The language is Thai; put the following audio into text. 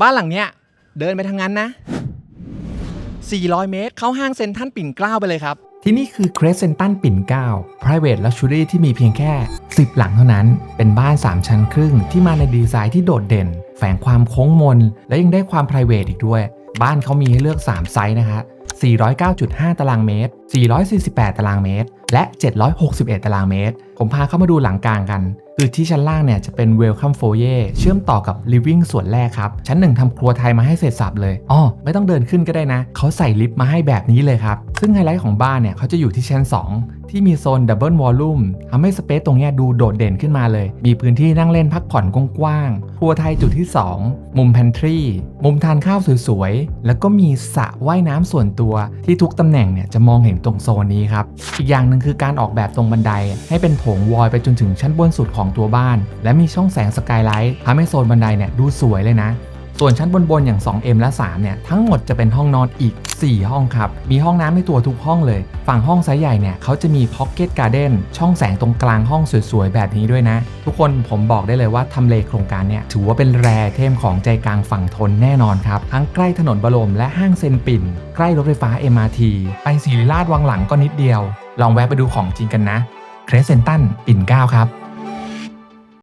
บ้านหลังเนี้ยเดินไปทางนั้นนะ 400 เมตร เข้าห้างเซ็นทรัลปิ่นเกล้าไปเลยครับ ที่นี่คือ Crescentan ปิ่นเกล้า private luxury ที่มีเพียงแค่ 10 หลังเท่านั้น เป็นบ้าน 3 ชั้นครึ่งที่มาในดีไซน์ที่โดดเด่น แฝงความโค้งมน และยังได้ความ private อีกด้วย บ้านเขามีให้เลือก 3 ไซส์นะคะ409.5 ตารางเมตร 448 ตารางเมตร และ 761 ตารางเมตร ผมพาเข้ามาดูหลังกลางกัน คือที่ชั้นล่างเนี่ยจะเป็น Welcome Foyer เชื่อมต่อกับ Living ส่วนแรกครับ ชั้นหนึ่งทำครัวไทยมาให้เสร็จสับเลยอ๋อไม่ต้องเดินขึ้นก็ได้นะ เขาใส่ลิฟต์มาให้แบบนี้เลยครับ ซึ่งไฮไลท์ของบ้านเนี่ยเขาจะอยู่ที่ชั้น 2 ที่มีโซน Double Volume ทำให้สเปซตรงนี้ดูโดดเด่นขึ้นมาเลย มีพื้นที่นั่งเล่นพักผ่อนกว้างๆครัวไทยจุดที่ 2 มุม Pantry มุมทานข้าวสวยๆ แล้วก็มีสระว่ายน้ำส่วนตัวที่ทุกตำแหน่งเนี่ยจะมองเห็นตรงโซนนี้ครับ อีกอย่างหนึ่งคือการออกแบบตรงบันไดให้เป็นโถงวอยไปจนถึงชั้นบนสุดของตัวบ้าน และมีช่องแสงสกายไลท์ทำให้โซนบันไดเนี่ยดูสวยเลยนะ ส่วนชั้นบนๆอย่าง 2M และ 3 เนี่ย ทั้งหมดจะเป็นห้องนอนอีก 4 ห้องครับ มีห้องน้ำในตัวทุกห้องเลย ฝั่งห้องไซส์ใหญ่เนี่ยเขาจะมีพ็อกเก็ตการ์เด้นช่องแสงตรงกลางห้องสวยๆ แบบนี้ด้วยนะ ทุกคนผมบอกได้เลยว่าทำเลโครงการเนี่ยถือว่าเป็นแร่เทมของใจกลางฝั่งทนแน่นอนครับ ทั้งใกล้ถนนบรมและห้างเซนปิ่น ใกล้รถไฟฟ้า MRT ไปศิริราชวังหลังก็นิดเดียว ลองแวะไปดูของจริงกันนะเครสเซนตันปิ่นเก้าครับ